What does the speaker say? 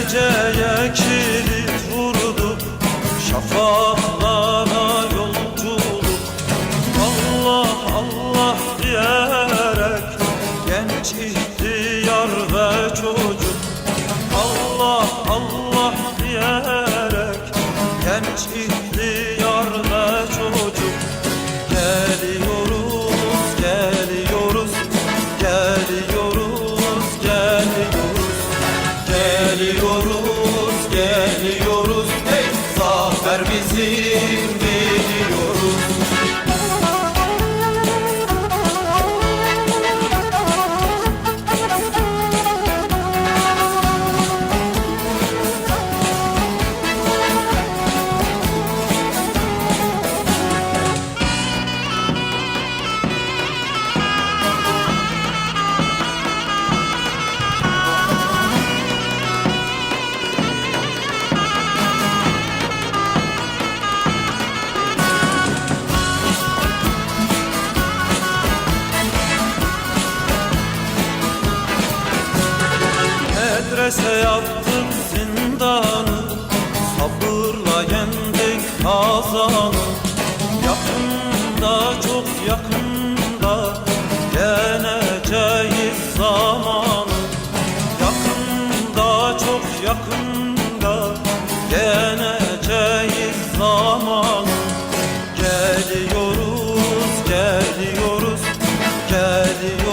geceye kilit vurdu Şafaklara yolculuk Allah Allah diyerek Genç ihtiyar ve çocuk. Allah Allah diyerek Genç ihtiyar bizimdir Nefese yaptık zindanı Sabırla yendik kazanı Yakında çok yakında Yeneceğiz zamanı. Yakında çok yakında Yeneceğiz zamanı. Geliyoruz, geliyoruz, geliyoruz.